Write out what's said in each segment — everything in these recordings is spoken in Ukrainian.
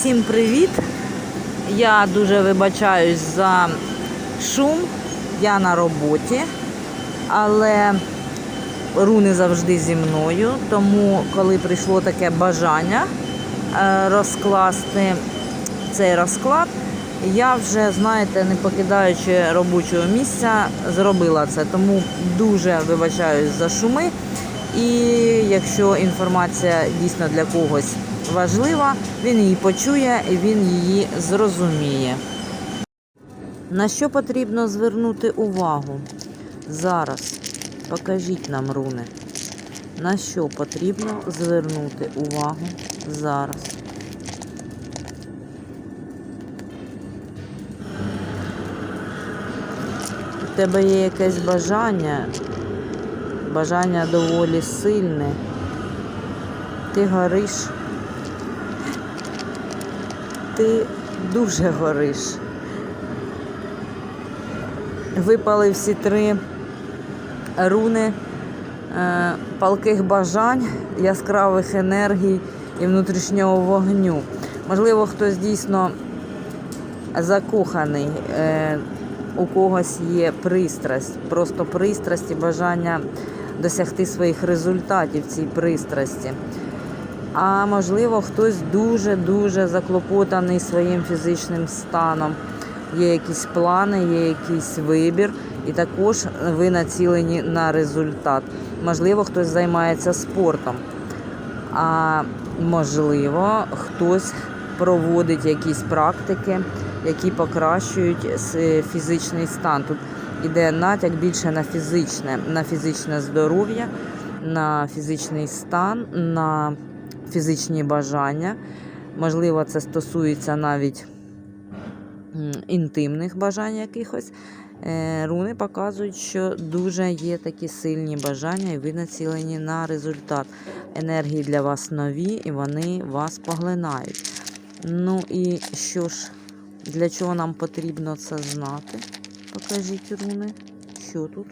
Усім привіт! Я дуже вибачаюсь за шум. Я на роботі, але руни завжди зі мною. Тому, коли прийшло таке бажання е, розкласти цей розклад, я вже, знаєте, не покидаючи робочого місця, зробила це. Тому дуже вибачаюсь за шуми. І якщо інформація дійсно для когось важлива, він її почує і він її зрозуміє. На що потрібно звернути увагу? Зараз покажіть нам руни. На що потрібно звернути увагу зараз? У тебе є якесь бажання, бажання доволі сильне. Ти гориш. Ти дуже гориш. Випали всі три руни е, палких бажань, яскравих енергій і внутрішнього вогню. Можливо, хтось дійсно закоханий, е, у когось є пристрасть, просто пристрасть і бажання досягти своїх результатів цій пристрасті. А можливо, хтось дуже-дуже заклопотаний своїм фізичним станом. Є якісь плани, є якийсь вибір, і також ви націлені на результат. Можливо, хтось займається спортом. А можливо, хтось проводить якісь практики, які покращують фізичний стан. Тут іде натяк більше на фізичне, на фізичне здоров'я, на фізичний стан, на фізичні бажання. Можливо, це стосується навіть інтимних бажань якихось. Е, Руни показують, що дуже є такі сильні бажання, і ви націлені на результат. Енергії для вас нові, і вони вас поглинають. Ну і що ж, для чого нам потрібно це знати? Покажіть руни. Що тут?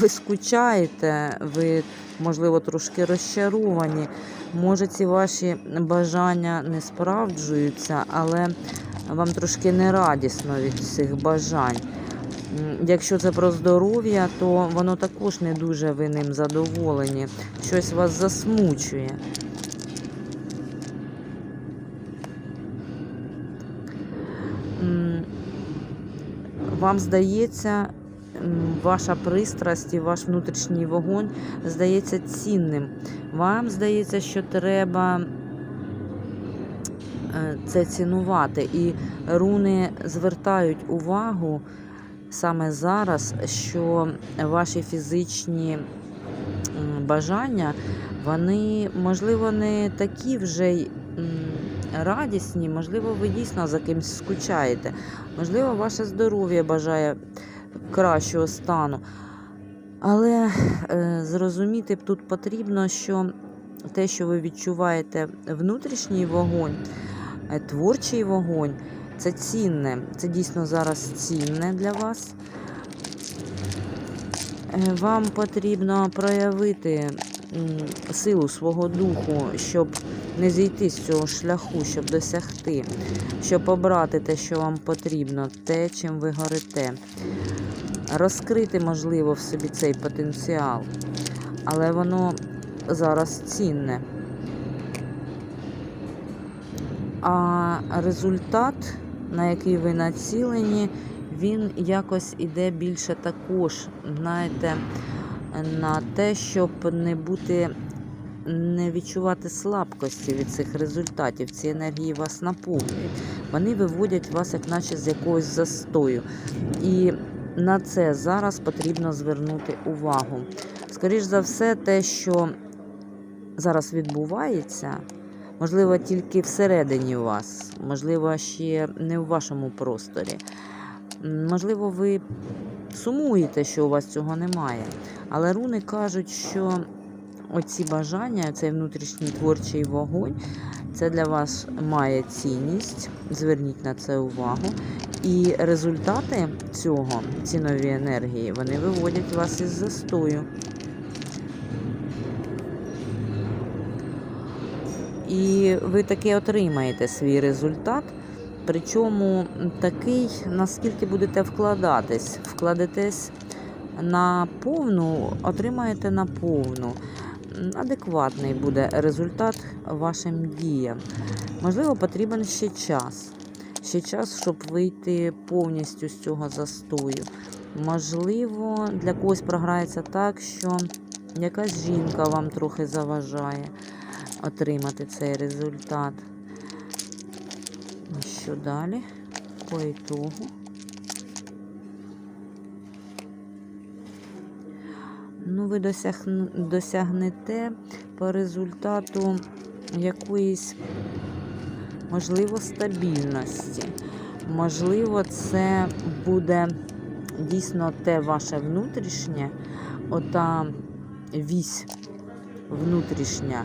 Ви скучаєте, ви, можливо, трошки розчаровані. Може, ці ваші бажання не справджуються, але вам трошки не радісно від цих бажань. Якщо це про здоров'я, то воно також не дуже ви ним задоволені. Щось вас засмучує. Вам здається, ваша пристрасть і ваш внутрішній вогонь здається цінним. Вам здається, що треба е, це цінувати. І руни звертають увагу саме зараз, що ваші фізичні бажання, вони, можливо, не такі вже й радісні, можливо, ви дійсно за кимсь скучаєте. Можливо, ваше здоров'я бажає кращого стану. Але е, зрозуміти тут потрібно, що те, що ви відчуваєте внутрішній вогонь, е, творчий вогонь, це цінне, це дійсно зараз цінне для вас. Е, Вам потрібно проявити силу свого духу, щоб не зійти з цього шляху, щоб досягти, щоб обрати те, що вам потрібно, те, чим ви горите. Розкрити, можливо, в собі цей потенціал, але воно зараз цінне. А результат, на який ви націлені, він якось іде більше також, знаєте, на те, щоб не бути, не відчувати слабкості від цих результатів. Ці енергії вас наповнюють. Вони виводять вас, як наче з якогось застою. І на це зараз потрібно звернути увагу. Скоріше за все, те, що зараз відбувається, можливо, тільки всередині вас, можливо, ще не в вашому просторі. Можливо, ви сумуєте, що у вас цього немає. Але руни кажуть, що оці бажання, цей внутрішній творчий вогонь, це для вас має цінність. Зверніть на це увагу. І результати цього, ці нові енергії, вони виводять вас із застою. І ви таки отримаєте свій результат. Причому такий, наскільки будете вкладатись, вкладетесь на повну, отримаєте на повну. Адекватний буде результат вашим діям. Можливо, потрібен ще час. Ще час, щоб вийти повністю з цього застою. Можливо, для когось програється так, що якась жінка вам трохи заважає отримати цей результат. Що далі? По ітогу. Ну, ви досягн- досягнете по результату якоїсь, можливо, стабільності. Можливо, це буде дійсно те ваше внутрішнє, ота вісь внутрішня.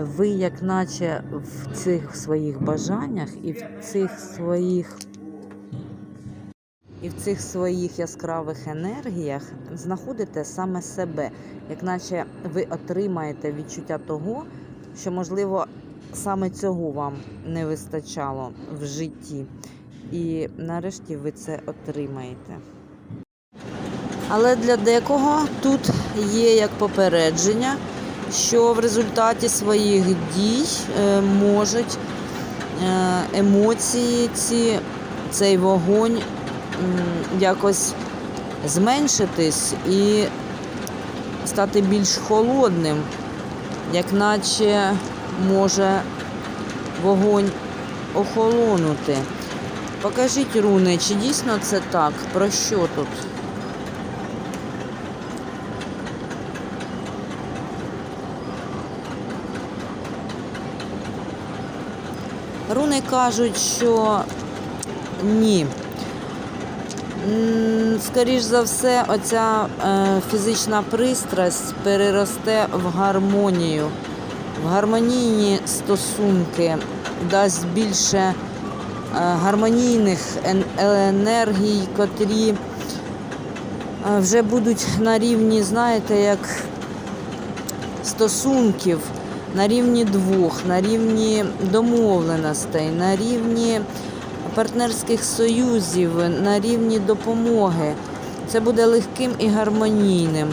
Ви, як наче в цих своїх бажаннях і в цих своїх і в цих своїх яскравих енергіях знаходите саме себе, як наче ви отримаєте відчуття того, що, можливо, саме цього вам не вистачало в житті. І нарешті ви це отримаєте. Але для декого тут є як попередження, що в результаті своїх дій е, можуть е, емоції, ці, цей вогонь якось зменшитись і стати більш холодним, як наче може вогонь охолонути. Покажіть руни, чи дійсно це так? Про що тут? Руни кажуть, що ні. М, Скоріш за все, оця е, фізична пристрасть переросте в гармонію, в гармонійні стосунки, дасть більше е, гармонійних енергій, котрі е, вже будуть на рівні, знаєте, як стосунків на рівні двох, на рівні домовленостей, на рівні партнерських союзів, на рівні допомоги. Це буде легким і гармонійним.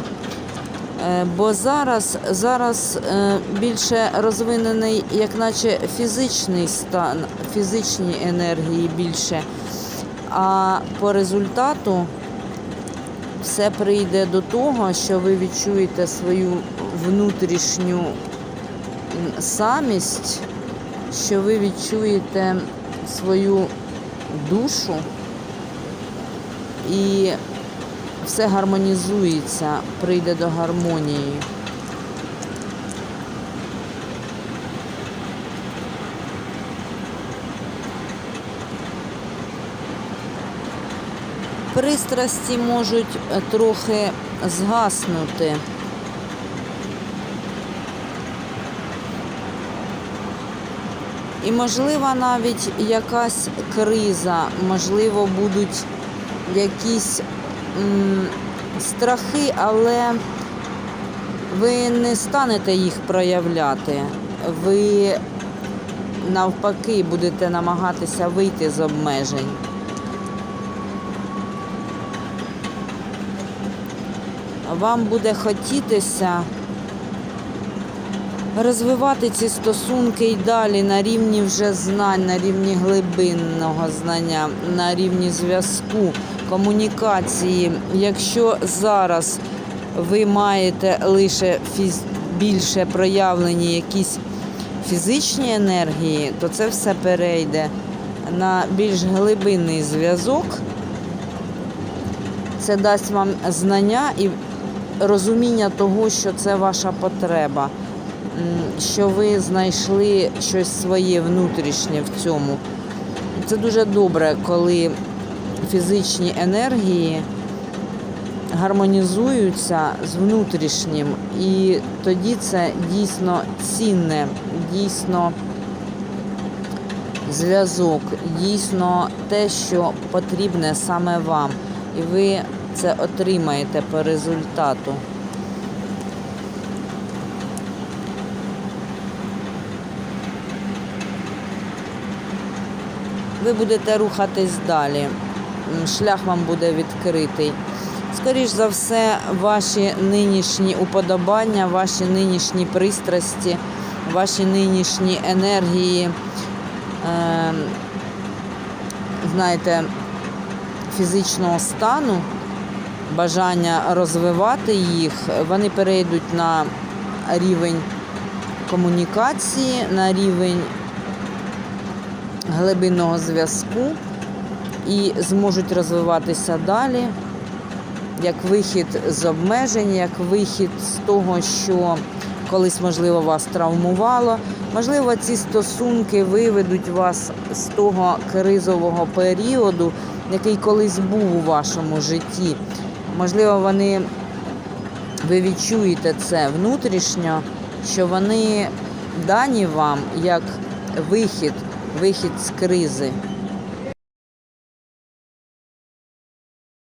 Е, Бо зараз, зараз е, більше розвинений, як наче фізичний стан, фізичні енергії більше. А по результату все прийде до того, що ви відчуєте свою внутрішню самість, що ви відчуєте свою душу і все гармонізується, прийде до гармонії. Пристрасті можуть е, трохи згаснути. І можливо навіть якась криза, можливо, будуть якісь страхи, але ви не станете їх проявляти. Ви навпаки будете намагатися вийти з обмежень. Вам буде хотітися розвивати ці стосунки і далі на рівні вже знань, на рівні глибинного знання, на рівні зв'язку, комунікації. Якщо зараз ви маєте лише фіз... більше проявлені якісь фізичні енергії, то це все перейде на більш глибинний зв'язок. Це дасть вам знання і розуміння того, що це ваша потреба, що ви знайшли щось своє внутрішнє в цьому. Це дуже добре, коли фізичні енергії гармонізуються з внутрішнім, і тоді це дійсно цінне, дійсно зв'язок, дійсно те, що потрібне саме вам. І ви це отримаєте по результату. Ви будете рухатись далі. Шлях вам буде відкритий. Скоріш за все, ваші нинішні уподобання, ваші нинішні пристрасті, ваші нинішні енергії, е, знаєте, фізичного стану, бажання розвивати їх, вони перейдуть на рівень комунікації, на рівень глибинного зв'язку і зможуть розвиватися далі як вихід з обмежень, як вихід з того, що колись, можливо, вас травмувало. Можливо, ці стосунки виведуть вас з того кризового періоду, який колись був у вашому житті. Можливо, вони ви відчуєте це внутрішньо, що вони дані вам як вихід, вихід з кризи.